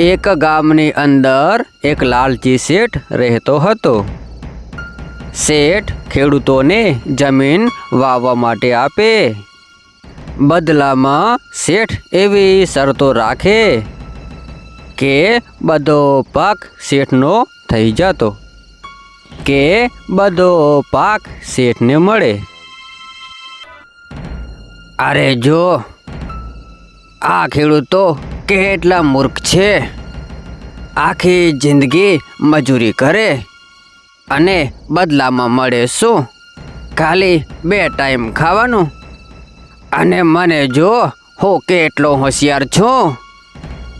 એક ગામની અંદર એક લાલચી શેઠ રહેતો હતો. શેઠ ખેડૂતોને જમીન વાવવા માટે આપે. બદલામાં શેઠ એવી શરતો રાખે કે બધો પાક શેઠનો થઈ જતો, કે બધો પાક શેઠને મળે. અરે જો, આ ખેડૂતો કેટલા મૂર્ખ છે? આખી જિંદગી મજૂરી કરે અને બદલામાં મળે શું? ખાલી બે ટાઈમ ખાવાનું? અને મને જો, હું કેટલો હોશિયાર છું?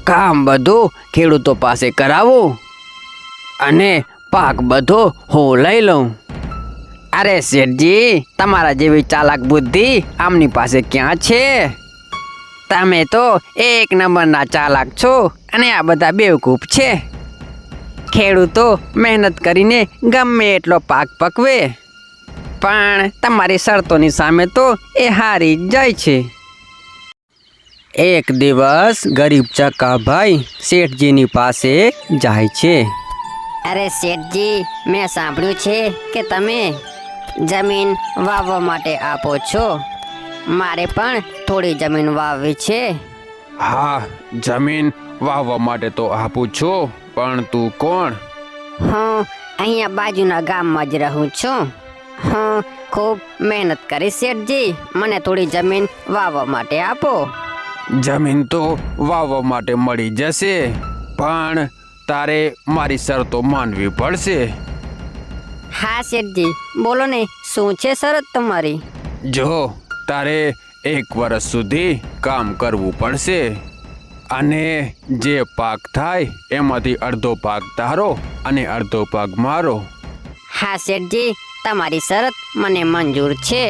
કામ બધું ખેડૂતો પાસે કરાવું અને પાક બધો હું લઈ લઉં. અરે શેઠજી, તમારા જેવી ચાલાક બુદ્ધિ આમની પાસે ક્યાં છે? તમે તો એક નંબરના ચાલાક છો અને આ બધા બેવકૂફ છે. ખેડૂતો મહેનત કરીને ગમે એટલો પાક પકવે. પણ તમારી શરતોની સામે તો એ હારી જ જાય છે. એક દિવસ ગરીબ ચકાભાઈ શેઠજીની પાસે જાય છે. અરે શેઠજી, મેં સાંભળ્યું છે કે તમે જમીન વાવવા માટે આપો છો. મારે પણ થોડી જમીન વાવવી છે. હા જમીન વાવવા માટે તો આપું છું પણ તું કોણ? હું અહીંયા બાજુના ગામમાં જ રહું છું. હું ખૂબ મહેનત કરી શેઠજી મને થોડી જમીન વાવવા માટે આપો. જમીન તો વાવવા માટે મળી જશે પણ તારે મારી શરતો માનવી પડશે. હા શેઠજી બોલો ને શું છે શરત તમારી? જો તારે એક વર્ષ સુધી કામ કરવું પડશે. અને જે પાક થાય એમાંથી અડધો પાક તારો અને અડધો પાક મારો. હા શેઠજી તમારી શરત મને મંજૂર છે.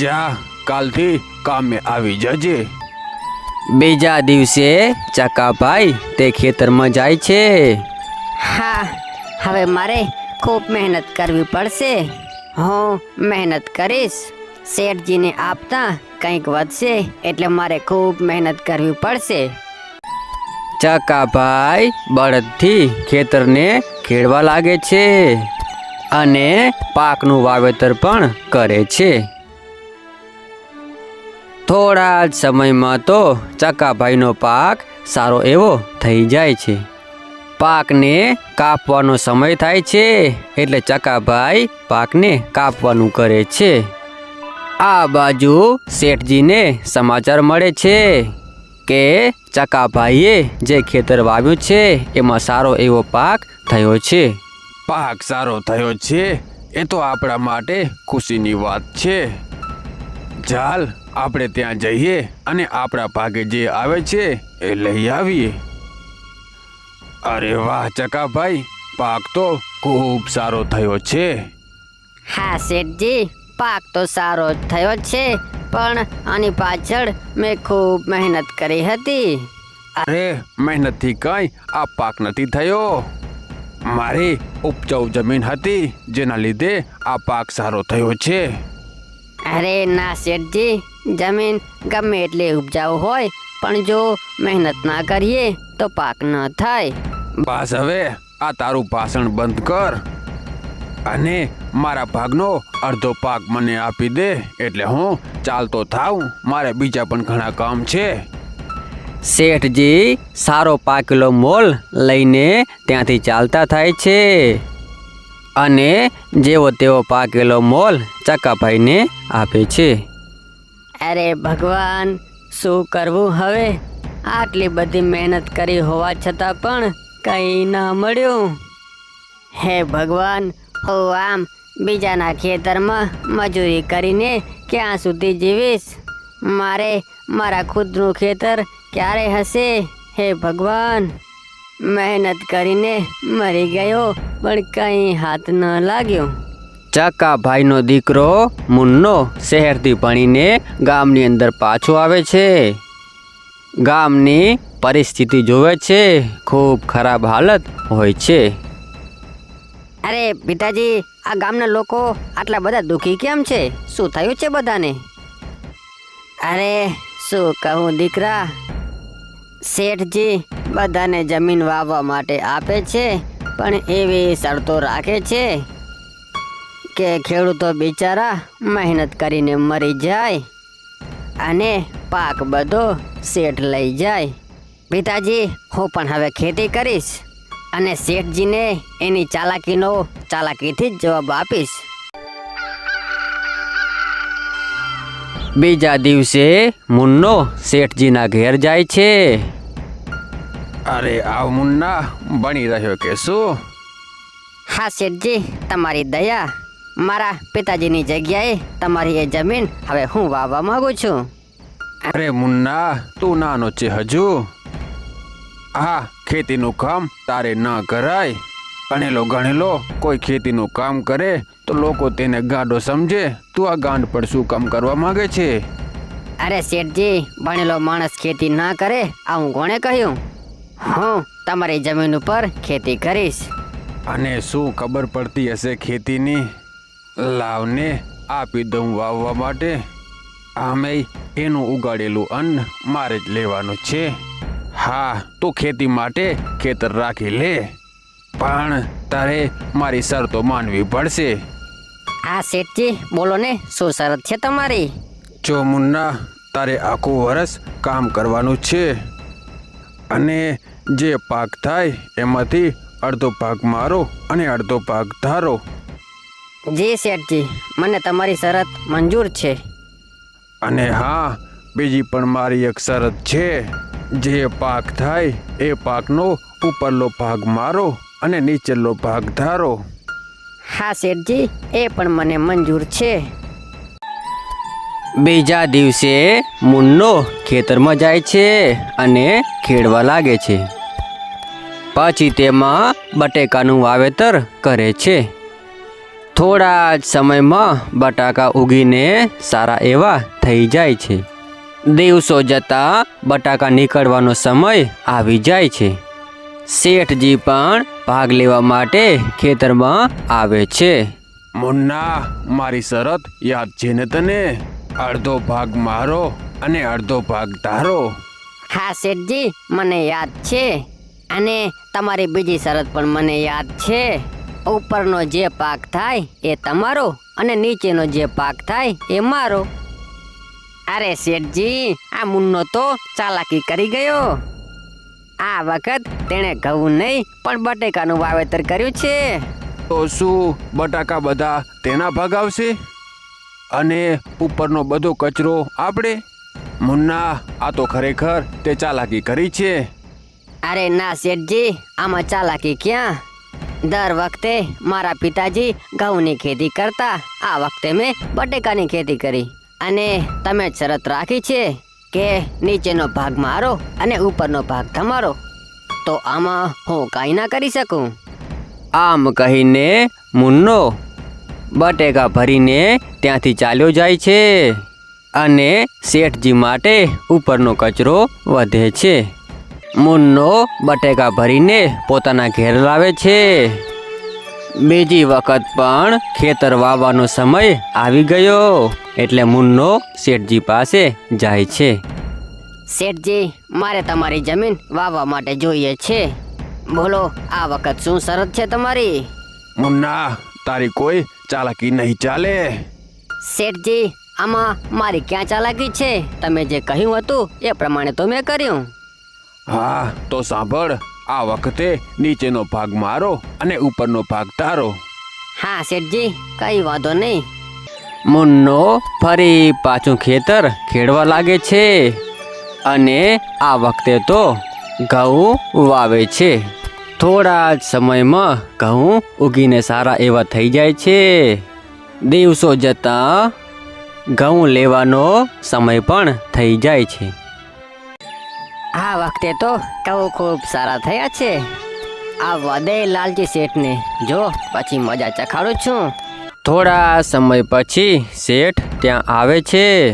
જા કાલથી કામે આવી જજે. બીજા દિવસે ચકાભાઈ તે ખેતરમાં જાય છે. હા હવે મારે ખૂબ મહેનત કરવી પડશે. હું મહેનત કરીશ. શેઠજીને આપતા કંઈક વધશે એટલે મારે ખૂબ મહેનત કરવી પડશે. ચકાભાઈ, બળદથી ખેતરને ખેડવા લાગે છે અને પાકનું વાવેતર પણ કરે છે. થોડા જ સમયમાં તો ચકાભાઈનો પાક સારો એવો થઈ જાય છે. પાકને કાપવાનો સમય થાય છે એટલે ચકાભાઈ પાકને કાપવાનું કરે છે. આ બાજુ શેઠજીને સમાચાર મળે છે કે ચકાભાઈએ જે ખેતર વાવ્યું છે એમાં સારો એવો પાક થયો છે. પાક સારો થયો છે? એ તો આપણા માટે ખુશીની વાત છે. ચાલ આપણે ત્યાં જઈએ અને આપણા ભાગે જે આવે છે એ લઈ આવીએ. અરે વાહ ચકાભાઈ પાક તો ખૂબ સારો થયો છે. હા શેઠજી. પાક તો સારો જ થયો છે પણ આની પાછળ મેં ખૂબ મહેનત કરી હતી. અરે મહેનતથી કઈ આ પાક નથી થયો. મારી ઉપજાઉ જમીન હતી જેના લીધે આ પાક સારો થયો છે. અરે ના શેઠજી જમીન ગમે એટલે ઉપજાઉ હોય પણ જો મહેનત ના કરીએ તો પાક ન થાય. બસ હવે આ તારું ભાષણ બંધ કર. અને મારા ભાગનો અડધો પાક મને આપી દે એટલે હું ચાલતો થાઉં. મારે બીજા પણ ઘણા કામ છે. શેઠજી સારો પાકેલો મોલ લઈને ત્યાંથી ચાલતા થાય છે. અને જેવો તેવો પાકેલો મોલ ચકાભાઈને આપે છે. અરે ભગવાન શું કરવું હવે? આટલી બધી મહેનત કરી હોવા છતાં પણ કંઈ ના મળ્યું. હે ભગવાન હું આમ બીજાના ખેતરમાં મજૂરી કરીને ક્યાં સુધી જીવીશ? મારે મારા ખુદનું ખેતર ક્યારે હશે? હે ભગવાન! મહેનત કરીને મરી ગયો, પણ કંઈ હાથ ન લાગ્યો. ચકાભાઈનો દીકરો મુન્નો શહેરથી ભણીને ગામની અંદર પાછો આવે છે. ગામની પરિસ્થિતિ જોવે છે, ખૂબ ખરાબ હાલત હોય છે. અરે પિતાજી, આ ગામના લોકો આટલા બધા દુઃખી કેમ છે? શું થયું છે બધાને? અરે, શું કહું દીકરા? શેઠજી બધાને જમીન વાવવા માટે આપે છે, પણ એવી શરતો રાખે છે કે ખેડૂતો બિચારા મહેનત કરીને મરી જાય અને પાક બધો શેઠ લઈ જાય. પિતાજી, હું પણ હવે ખેતી કરીશ. અને શેઠજીને એની ચાલાકીનો ચાલાકીથી જ જવાબ આપીશ. બીજા દિવસે મુન્નો શેઠજીના ઘેર જાય છે. અરે આવ મુન્ના બની રહ્યો કે શું? હા શેઠજી તમારી દયા. મારા પિતાજીની જગ્યાએ તમારી એ જમીન હવે હું વાવવા માંગુ છું. અરે મુન્ના તું નાનો છે હજુ. હા ખેતીનું કામ તારે ન કરાય. ભણેલો ગણેલો કોઈ ખેતીનું કામ કરે તો લોકો તેને ગાંડો સમજે. તું આ ગાંડ પર શું કામ કરવા માંગે છે? અરે શેઠજી ભણેલો માણસ ખેતી ના કરે આ હું કોણે કહ્યું? હું તમારી જમીન ઉપર ખેતી કરીશ. અને શું ખબર પડતી હશે ખેતીની? લાવને આપી દઉં વાવવા માટે. આમે એનું ઉગાડેલું અન્ન મારે જ લેવાનું છે. હા તું ખેતી માટે ખેતર રાખી લે. પણ તારે મારી શરતો માનવી પડશે. આ શેઠજી બોલો ને શું શરત છે તમારી? જો મુન્ના તારે આખું વરસ કામ કરવાનું છે. અને જે પાક થાય એમાંથી અડધો પાક મારો અને અડધો પાક ધારો. જી શેઠજી મને તમારી શરત મંજૂર છે. અને હા બીજી પણ મારી એક શરત છે. જે પાક થાય એ પાકનો ઉપરનો ભાગ મારો અને નીચેલો ભાગ ધારો. હા શેઠજી એ પણ મને મંજૂર છે. બીજા દિવસે મુન્નો ખેતરમાં જાય છે અને ખેડવા લાગે છે. પછી તેમાં બટેકાનું વાવેતર કરે છે. થોડા જ સમયમાં બટાકા ઉગીને સારા એવા થઈ જાય છે. દિવસો જતાં બટાકા નીકળવાનો સમય આવી જાય છે. શેઠજી પણ ભાગ લેવા માટે ખેતરમાં આવે છે. મુન્ના મારી શરત યાદ છે ને તને? અડધો ભાગ મારો અને અડધો ભાગ ધારો હા શેઠજી મને યાદ છે. અને તમારી બીજી શરત પણ મને યાદ છે. ઉપરનો જે પાક થાય એ તમારો અને નીચેનો જે પાક થાય એ મારો. અરે શેઠજી આ મુન્નો તો ચાલાકી કરી ગયો. આ વખત તેણે ઘઉં નહીં પણ બટેકાનું વાવેતર કર્યું છે. તો શું બટાકા બધા તેના ભાગ આવશે? અને ઉપરનો બધો કચરો આપણે? મુન્ના આ તો ખરેખર તે ચાલાકી કરી છે. અરે ના શેઠજી આમાં ચાલાકી ક્યાં? દર વખતે મારા પિતાજી ઘઉંની ખેતી કરતા આ વખતે મેં બટેકાની ખેતી કરી. અને તમે શરત રાખી છે કે નીચેનો ભાગ મારો અને ઉપરનો ભાગ તમારો. તો આમાં હું કાંઈ ના કરી શકું? આમ કહીને મુન્નો બટેકા ભરીને ત્યાંથી ચાલ્યો જાય છે અને શેઠજી માટે ઉપરનો કચરો વધે છે. મુન્નો બટેકા ભરીને પોતાના ઘેર લાવે છે. બીજી વખત પણ ખેતર વાવવાનો સમય આવી ગયો. એટલે મુન્નો શેઠજી પાસે જાય છે. શેઠજી મારે તમારી જમીન વાવવા માટે જોઈએ છે. બોલો આ વખત શું શરત છે તમારી? મુન્ના તારી કોઈ ચાલાકી નહીં ચાલે. શેઠજી આમાં મારી ક્યાં ચાલાકી છે? તમે જે કહ્યું હતું એ પ્રમાણે તો મેં કર્યું. હા તો સાંભળ. આ વખતે નીચેનો ભાગ મારો અને ઉપરનો ભાગ તારો. હા શેઠજી કઈ વાંધો નહીં. મુન્નો ફરી પાછું ખેતર ખેડવા લાગે છે અને આ વખતે તો ઘઉં વાવે છે. થોડા જ સમયમાં ઘઉં ઉગીને સારા એવા થઈ જાય છે. દિવસો જતાં ઘઉં લેવાનો સમય પણ થઈ જાય છે. આ વખતે તો કહું ખૂબ સારા થયા છે. આ વદે લાલજી શેઠને. જો પછી મજા ચખાડું છું. થોડા સમય પછી શેઠ ત્યાં આવે છે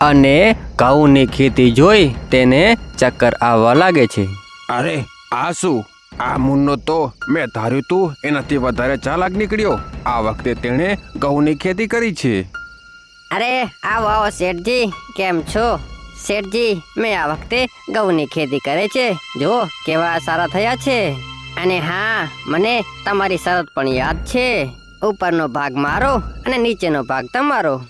અને ઘઉંની ખેતી જોઈ તેને ચક્કર આવવા લાગે છે. અરે આ શું? આ મુન્નો તો મેં ધાર્યું તું એનાથી વધારે ચાલાક નીકળ્યો. આ વખતે તેણે ઘઉંની ખેતી કરી છે. અરે આવો આવો શેઠજી કેમ છો? શેઠજી, મેં આ વખતે ઘઉંની ખેતી કરે છે. જો, કેવા સારા થયા છે. અને હા, મને તમારી શરત પણ યાદ છે. ઉપરનો ભાગ મારો અને નીચેનો ભાગ તમારો.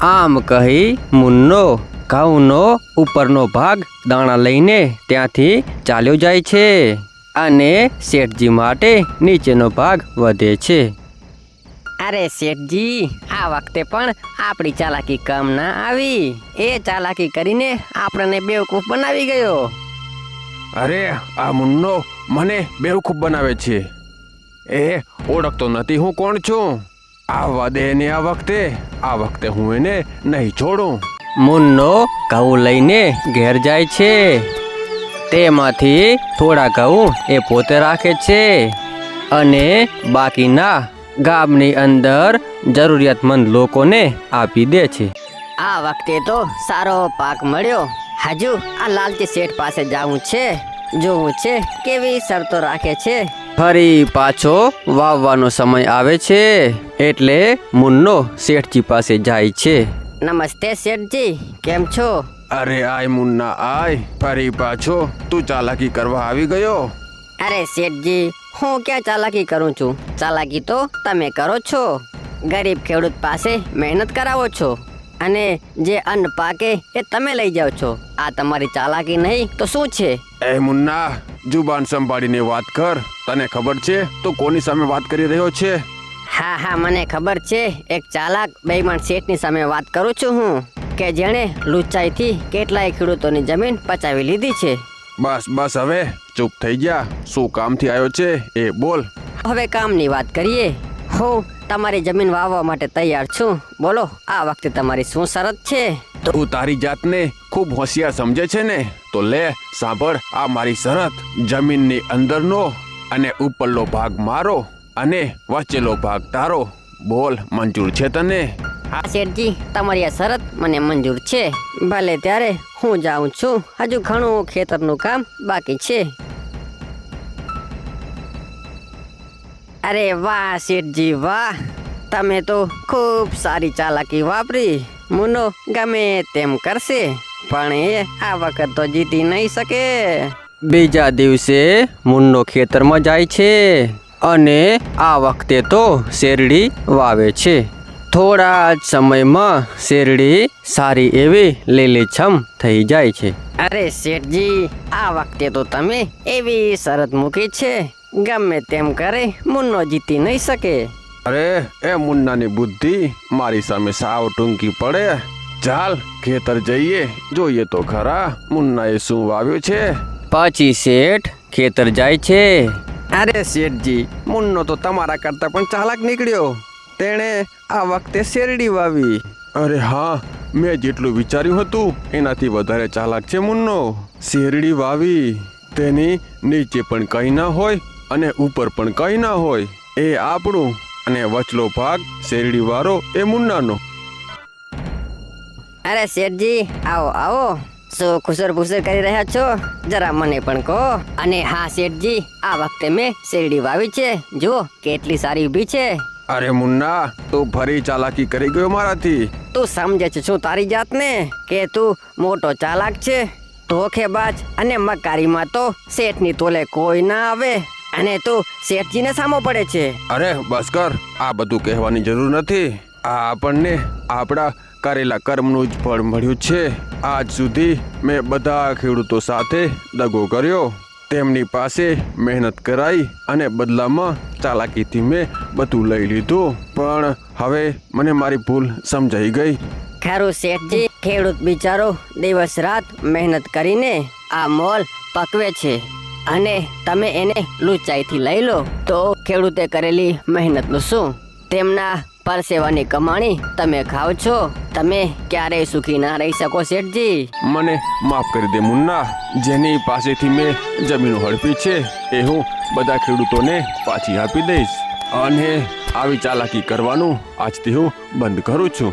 આમ કહી મુન્નો ઘઉંનો ઉપરનો ભાગ દાણા લઈને ત્યાંથી ચાલ્યો જાય છે. અને શેઠજી માટે નીચેનો ભાગ વધે છે. અરે શેઠજી આ વખતે પણ આપણી ચાલાકી કમ ના આવી. એ ચાલાકી કરીને આપણને બેવકૂફ બનાવી ગયો. અરે આ મુન્નો મને બેવકૂફ બનાવે છે. એ ઓળખતો નથી હું કોણ છું? આવવા દે એને આ વખતે આ વખતે હું એને નહીં છોડું. મુન્નો ઘઉં લઈને ઘેર જાય છે. તેમાંથી થોડા ઘઉં એ પોતે રાખે છે. અને બાકીના ગામની અંદર જરૂરિયાતમંદ લોકોને આપી દે છે. આ વખતે તો સારો પાક મળ્યો. હજુ આ લાલચી શેઠ પાસે જવું છે જોવું છે કેવી શરતો રાખે છે? ફરી પાછો વાવવાનો સમય આવે છે એટલે મુન્નો શેઠજી પાસે જાય છે. નમસ્તે શેઠજી કેમ છો? અરે આય મુન્ના આય ફરી પાછો. તું ચાલાકી કરવા આવી ગયો? અરે શેઠજી હું ક્યાં ચાલાકી કરું છું? ચાલાકી તો તમે કરો છો. ગરીબ ખેડૂત પાસે મહેનત કરાવો છો. અને જે અન્ન પાકે એ તમે લઈ જાઓ છો. આ તમારી ચાલાકી નહીં તો શું છે? એ મુન્ના જુબાન સંભાળીને વાત કર. તને ખબર છે તું કોની સામે વાત કરી રહ્યો છે? હા હા મને ખબર છે. એક ચાલાક બેઈમાન શેઠની સામે વાત કરું છું હું કે જેણે લુચાઈથી કેટલાય ખેડૂતોની જમીન પચાવી લીધી છે. બસ બસ હવે ચૂપ થઈ ગયા. શું કામથી આવ્યો છે? એ બોલ. હવે કામની વાત કરીએ. હું તમારી જમીન વાવવા માટે તૈયાર છું. બોલો આ વખતે તમારી શું શરત છે? તું તારી જાતને ખૂબ હોશિયાર સમજે છે ને? તો લે સાંભળ આ મારી શરત. જમીનની અંદરનો અને ઉપરનો ભાગ મારો અને વચ્ચેલો ભાગ તારો. બોલ મંજૂર છે તને? હા, શેઠજી, તમારી આ શરત મને મંજૂર છે. ભલે ત્યારે હું જાઉં છું. હજુ ઘણું ખેતરનું કામ બાકી છે. અરે વાહ, શેઠજી, વાહ. તમે તો ખૂબ સારી ચાલાકી વાપરી. મુનો ગમે તેમ કરશે, પણ એ આ વખત તો જીતી નહીં શકે. બીજા દિવસે મુન્નો ખેતરમાં જાય છે અને આ વખતે તો શેરડી વાવે છે. થોડા જ સમયમાં શેરડી સારી એવી લીલીછમ થઈ જાય છે. અરે શેઠજી આ વખતે તો તમે એવી શરત મૂકી છે. ગમે તેમ કરે મુન્નો જીતી નહીં શકે. અરે એ મુન્નાની બુદ્ધિ મારી સામે સાવ ટૂંકી પડે. ચાલ ખેતર જઈએ. જોઈએ તો ખરા મુન્નાએ શું વાવ્યું છે. પાછી શેઠ ખેતર જાય છે. અરે શેઠજી મુન્નો તો તમારા કરતા પણ ચાલાક નીકળ્યો. તેણે આ વખતે શેરડી વાવી. અરે હા મેં જેટલું વિચાર્યું હતું એનાથી વધારે ચાલાક છે મુન્નો. શેરડી વાવી તેની નીચે પણ કંઈ ના હોય અને ઉપર પણ કંઈ ના હોય. એ આપણું અને વચલો ભાગ શેરડી વાળો એ મુન્નાનો. અરે શેઠજી આવો આવો. શું ખુસર ભૂસર કરી રહ્યા છો? જરા મને પણ કહો. અને હા શેઠજી આ વખતે મેં શેરડી વાવી છે. જુઓ કેટલી સારી ઊભી છે. અરે મુન્ના તું ફરી ચાલાકી કરી ગયો મારાથી. તું સમજે છે શું તારી જાતને? કે તું મોટો ચાલાક છે ધોખેબાજ અને મકારીમાં તો શેઠની તોલે કોઈ ના આવે અને તું શેઠજીને સામો પડે છે. અરે બસ કર આ બધું કહેવાની જરૂર નથી. આ આપણને આપણા કરેલા કર્મનું જ ફળ મળ્યું છે. આજ સુધી મેં બધા ખેડૂતો સાથે દગો કર્યો. તેમની પાસે મહેનત કરાઈ અને બદલામાં ચાલાકીથી મેં બધું લઈ લીધું. પણ હવે મને મારી ભૂલ સમજાઈ ગઈ. ખરું શેઠજી, ખેડૂત બિચારો દિવસ રાત મહેનત કરીને આ મોલ પકવે છે. અને તમે એને લૂંચાઈથી લઈ લો, તો ખેડૂતે કરેલી મહેનતનું શું? તેમના પરસેવાની કમાણી તમે ખાવ છો? તમે ક્યારેય સુખી ના રહી શકો શેઠજી. મને માફ કરી દે મુન્ના. જેની પાસેથી મેં જમીન હડપી છે, એ હું બધા ખેડૂતોને પાછી આપી દઈશ. અને આવી ચાલાકી કરવાનું આજથી હું બંધ કરું છું.